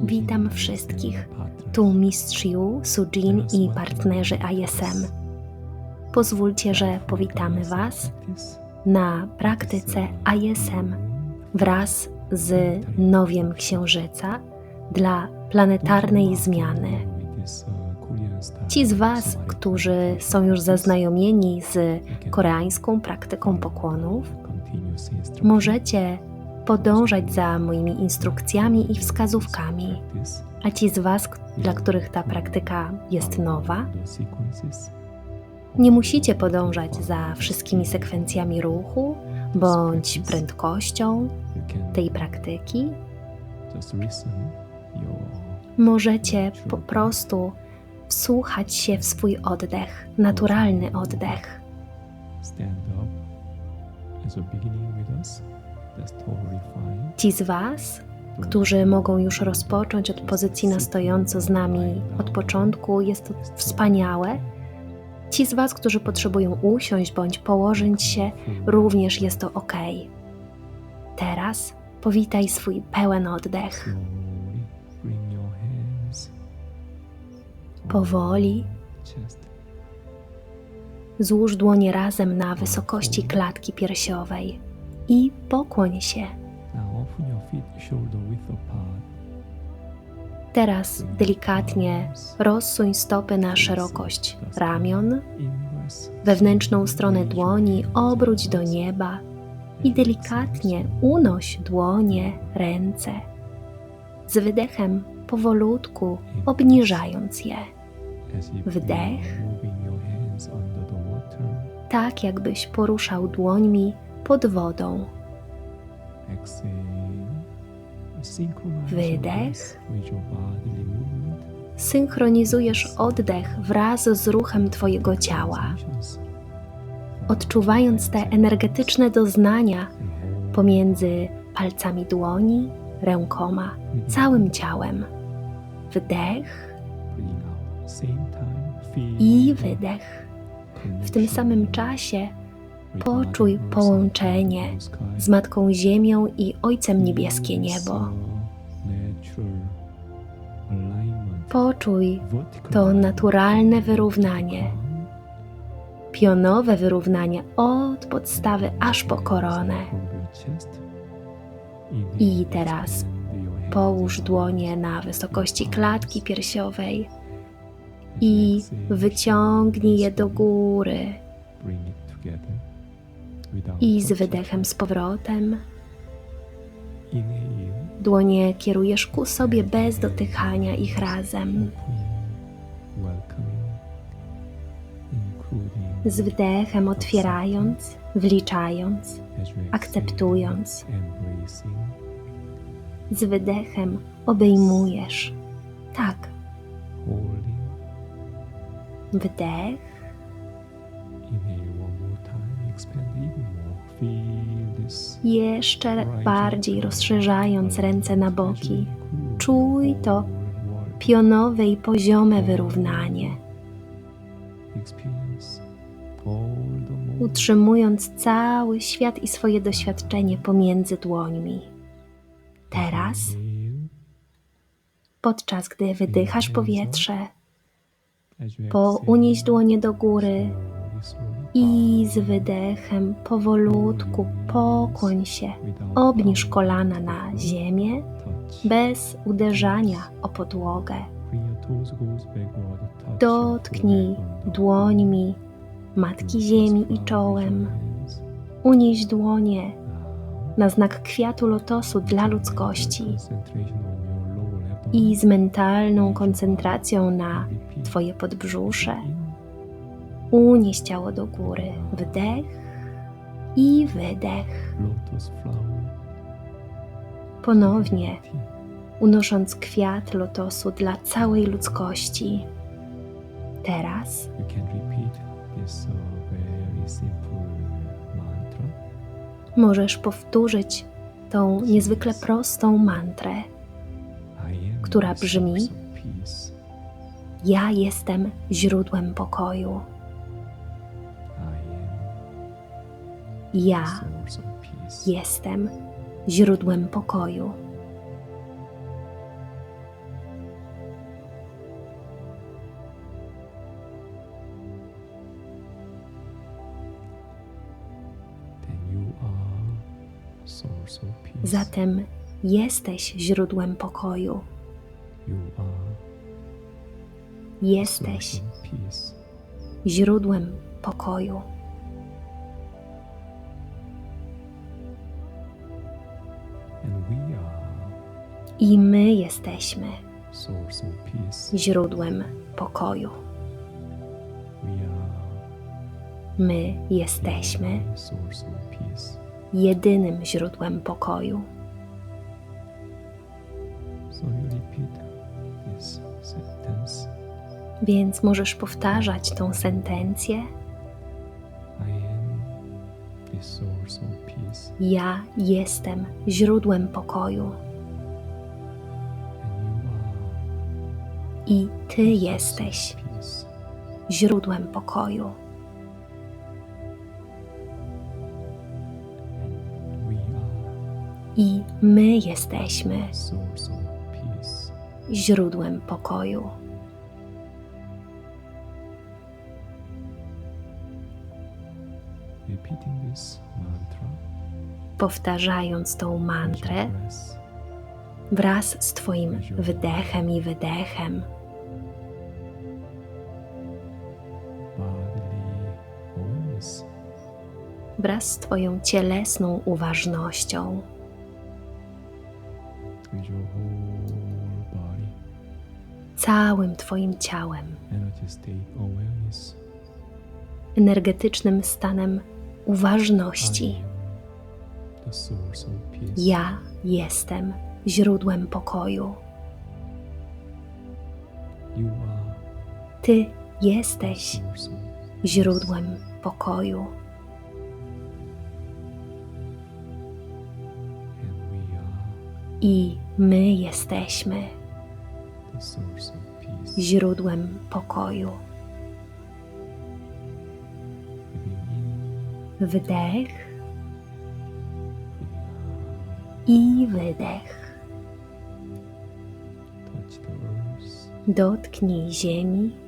Witam wszystkich. Tu mistrz Yu, Sujin i partnerzy ISM. Pozwólcie, że powitamy Was na praktyce ISM wraz z nowiem księżyca dla planetarnej zmiany. Ci z Was, którzy są już zaznajomieni z koreańską praktyką pokłonów, możecie podążać za moimi instrukcjami i wskazówkami. A ci z Was, dla których ta praktyka jest nowa, nie musicie podążać za wszystkimi sekwencjami ruchu bądź prędkością tej praktyki. Możecie po prostu wsłuchać się w swój oddech, naturalny oddech. Ci z Was, którzy mogą już rozpocząć od pozycji na stojąco z nami od początku, jest to wspaniałe. Ci z Was, którzy potrzebują usiąść bądź położyć się, również jest to ok. Teraz powitaj swój pełen oddech. Powoli złóż dłonie razem na wysokości klatki piersiowej i pokłoń się. Teraz delikatnie rozsuń stopy na szerokość ramion, wewnętrzną stronę dłoni obróć do nieba i delikatnie unoś dłonie, ręce. Z wydechem powolutku obniżając je. Wdech, tak jakbyś poruszał dłońmi pod wodą. Wydech. Synchronizujesz oddech wraz z ruchem Twojego ciała, odczuwając te energetyczne doznania pomiędzy palcami dłoni, rękoma, całym ciałem. Wdech i wydech. W tym samym czasie poczuj połączenie z Matką Ziemią i Ojcem Niebieskie Niebo. Poczuj to naturalne wyrównanie, pionowe wyrównanie od podstawy aż po koronę. I teraz połóż dłonie na wysokości klatki piersiowej i wyciągnij je do góry. I z wydechem z powrotem. Dłonie kierujesz ku sobie bez dotychania ich razem. Z wdechem otwierając, wliczając, akceptując. Z wydechem obejmujesz. Tak. Wdech. Jeszcze bardziej rozszerzając ręce na boki. Czuj to pionowe i poziome wyrównanie. Utrzymując cały świat i swoje doświadczenie pomiędzy dłońmi. Teraz, podczas gdy wydychasz powietrze, po unieś dłonie do góry i z wydechem powolutku pokłoń się, obniż kolana na ziemię bez uderzania o podłogę. Dotknij dłońmi Matki Ziemi i czołem. Unieś dłonie na znak kwiatu lotosu dla ludzkości i z mentalną koncentracją na Twoje podbrzusze unieś ciało do góry. Wdech i wydech. Ponownie unosząc kwiat lotosu dla całej ludzkości. Teraz możesz powtórzyć tą niezwykle prostą mantrę, która brzmi: Ja jestem źródłem pokoju. Ja jestem źródłem pokoju. Zatem jesteś źródłem pokoju. Jesteś źródłem pokoju. I my jesteśmy źródłem pokoju. My jesteśmy jedynym źródłem pokoju. Więc możesz powtarzać tą sentencję. Ja jestem źródłem pokoju. I ty jesteś źródłem pokoju. I my jesteśmy źródłem pokoju. Powtarzając tą mantrę wraz z Twoim wdechem i wydechem, wraz z Twoją cielesną uważnością, całym Twoim ciałem, energetycznym stanem uważności. Ja jestem źródłem pokoju. Ty jesteś źródłem pokoju. I my jesteśmy źródłem pokoju. Wdech i wydech. Dotknij ziemi.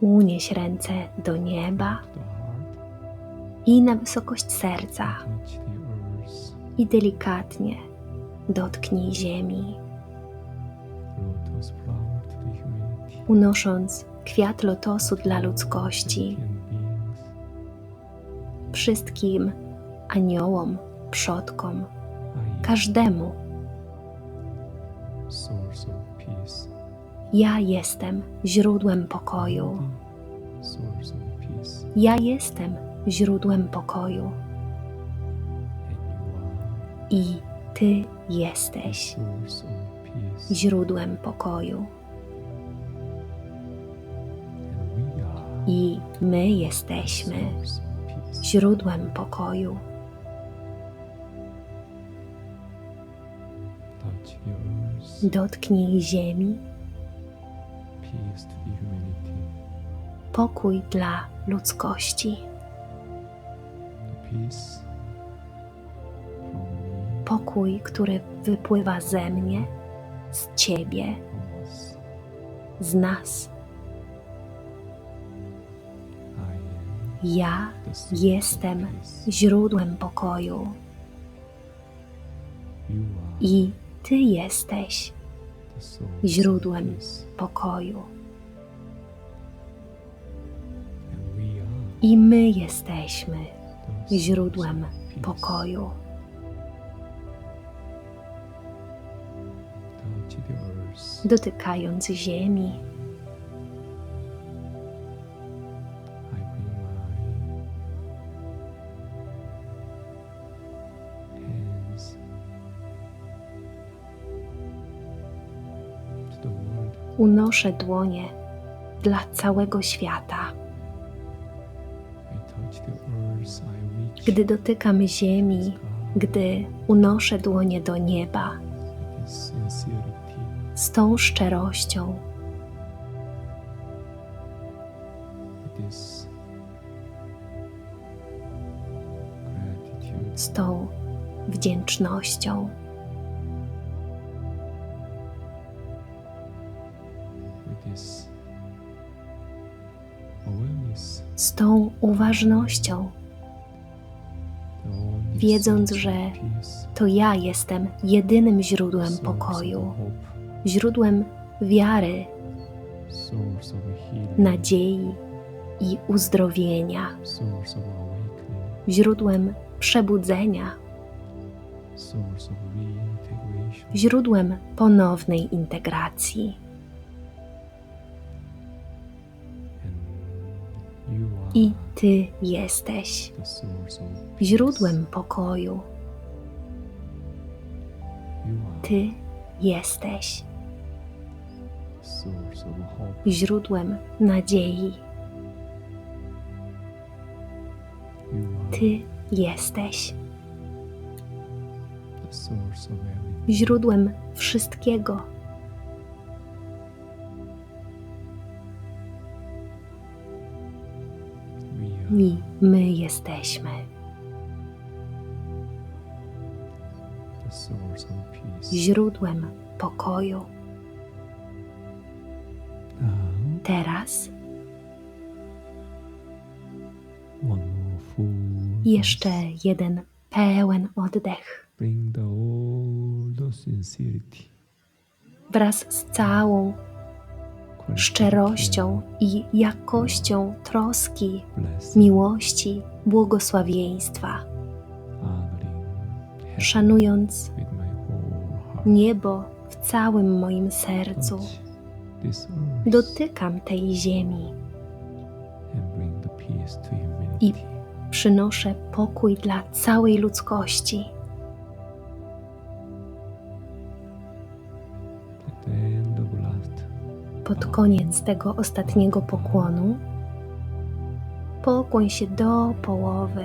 Unieś ręce do nieba i na wysokość serca i delikatnie dotknij ziemi, unosząc kwiat lotosu dla ludzkości, wszystkim aniołom, przodkom, każdemu. source of peace. Ja jestem źródłem pokoju. Ja jestem źródłem pokoju. I Ty jesteś źródłem pokoju. I my jesteśmy źródłem pokoju. Dotknij ziemi, pokój dla ludzkości, pokój, który wypływa ze mnie, z Ciebie, z nas. Ja jestem źródłem pokoju. I Ty jesteś źródłem pokoju. I my jesteśmy źródłem pokoju. Dotykając ziemi, unoszę dłonie dla całego świata. Gdy dotykam ziemi, gdy unoszę dłonie do nieba, z tą szczerością, z tą wdzięcznością, z tą uważnością, wiedząc, że to ja jestem jedynym źródłem pokoju, źródłem wiary, nadziei i uzdrowienia, źródłem przebudzenia, źródłem ponownej integracji. I Ty jesteś źródłem pokoju. Ty jesteś źródłem nadziei. Ty jesteś źródłem wszystkiego. My jesteśmy. Źródłem pokoju. Teraz jeszcze jeden pełen oddech. Wraz z całą szczerością i jakością troski, miłości, błogosławieństwa, szanując niebo w całym moim sercu. Dotykam tej ziemi i przynoszę pokój dla całej ludzkości. Pod koniec tego ostatniego pokłonu? Pokłoń się do połowy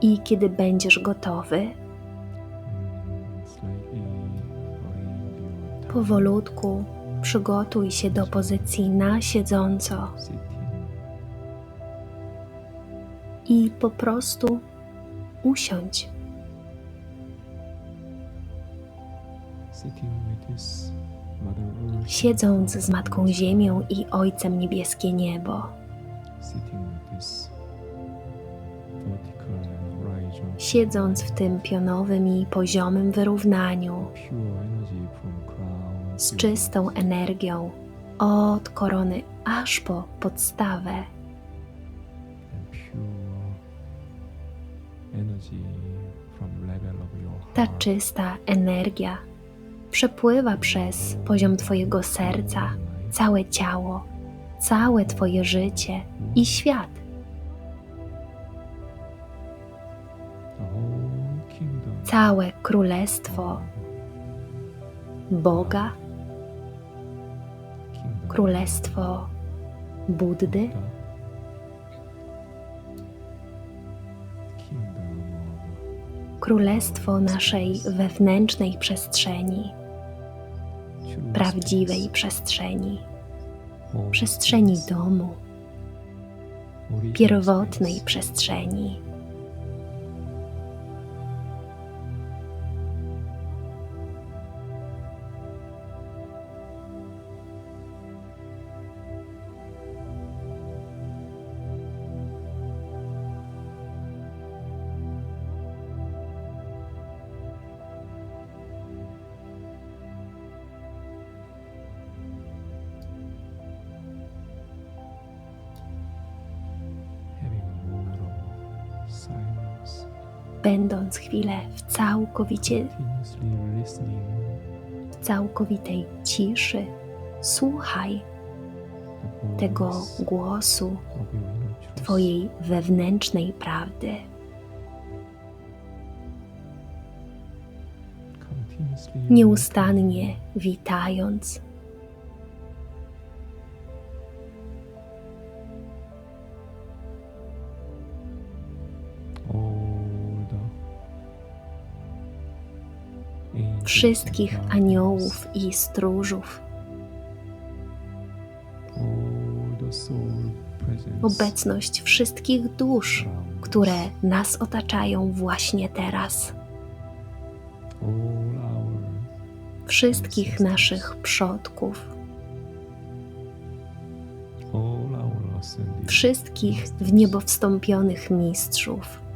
i kiedy będziesz gotowy, powolutku przygotuj się do pozycji na siedząco. I po prostu usiądź. Siedząc z Matką Ziemią i Ojcem Niebieskie Niebo, siedząc w tym pionowym i poziomym wyrównaniu, z czystą energią. Od korony aż po podstawę, ta czysta energia przepływa przez poziom Twojego serca, całe ciało, całe Twoje życie i świat. Całe królestwo Boga, królestwo Buddy, królestwo naszej wewnętrznej przestrzeni, prawdziwej przestrzeni, przestrzeni domu, pierwotnej przestrzeni. Będąc chwilę w całkowicie, w całkowitej ciszy, słuchaj tego głosu. Twojej wewnętrznej prawdy. Nieustannie witając, wszystkich aniołów i stróżów. Obecność wszystkich dusz, które nas otaczają właśnie teraz. Wszystkich naszych przodków. Wszystkich w niebo wstąpionych mistrzów.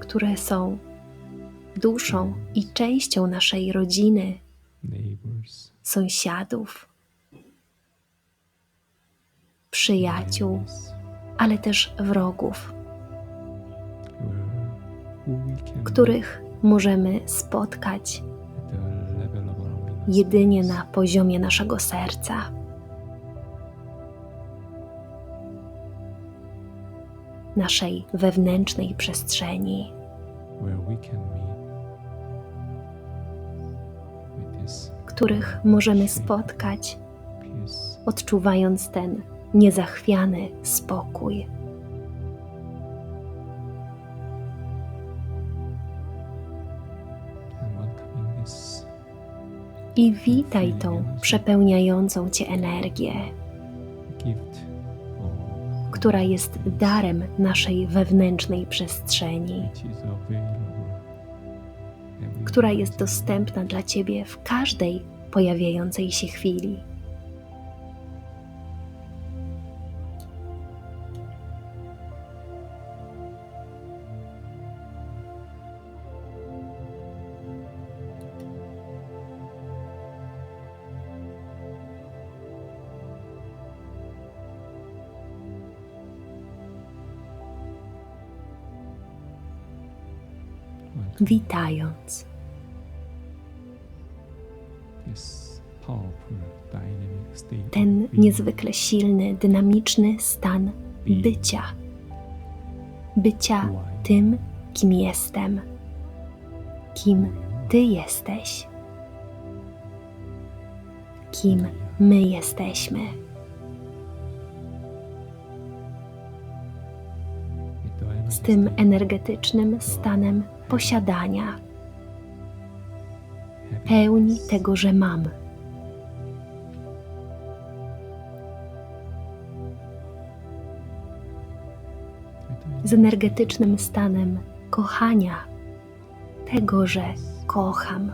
Które są duszą i częścią naszej rodziny, sąsiadów, przyjaciół, ale też wrogów, których możemy spotkać jedynie na poziomie naszego serca. Naszej wewnętrznej przestrzeni, których możemy spotkać, odczuwając ten niezachwiany spokój. I witaj tą przepełniającą Cię energię, która jest darem naszej wewnętrznej przestrzeni, która jest dostępna dla Ciebie w każdej pojawiającej się chwili. Witając. State ten niezwykle silny, dynamiczny stan bycia, bycia tym, kim jestem, kim Ty jesteś, kim my jesteśmy. z tym energetycznym stanem posiadania, pełni tego, że mam, z energetycznym stanem kochania, tego, że kocham.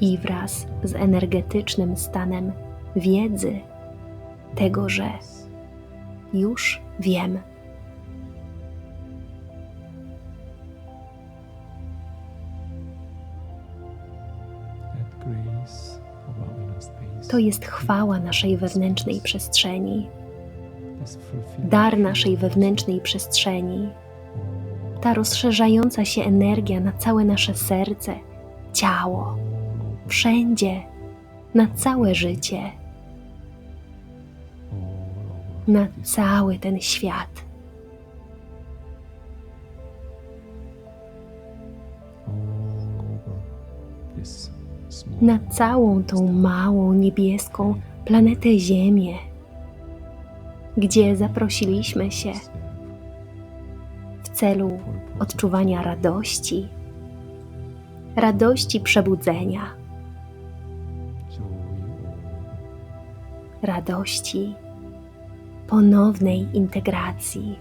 I wraz z energetycznym stanem wiedzy, tego, że już wiem, to jest chwała naszej wewnętrznej przestrzeni, dar naszej wewnętrznej przestrzeni, ta rozszerzająca się energia na całe nasze serce, ciało, wszędzie, na całe życie, na cały ten świat. Na całą tą małą niebieską planetę Ziemię, gdzie zaprosiliśmy się w celu odczuwania radości, radości przebudzenia, radości ponownej integracji,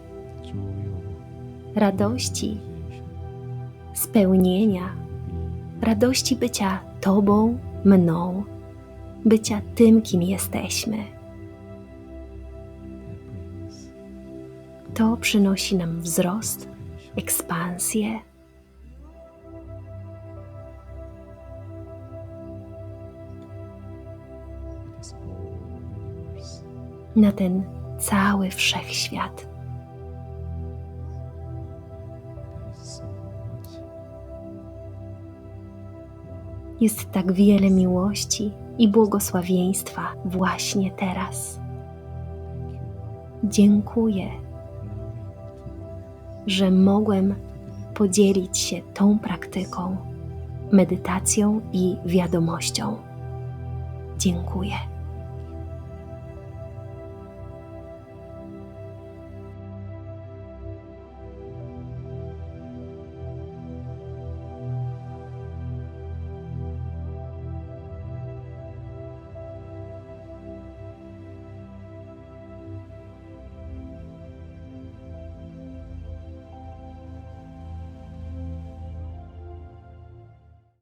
radości spełnienia, radości bycia Tobą, mną, bycia tym, kim jesteśmy. To przynosi nam wzrost, ekspansję, na ten cały wszechświat. Jest tak wiele miłości i błogosławieństwa właśnie teraz. Dziękuję, że mogłem podzielić się tą praktyką medytacją i wiadomością. Dziękuję.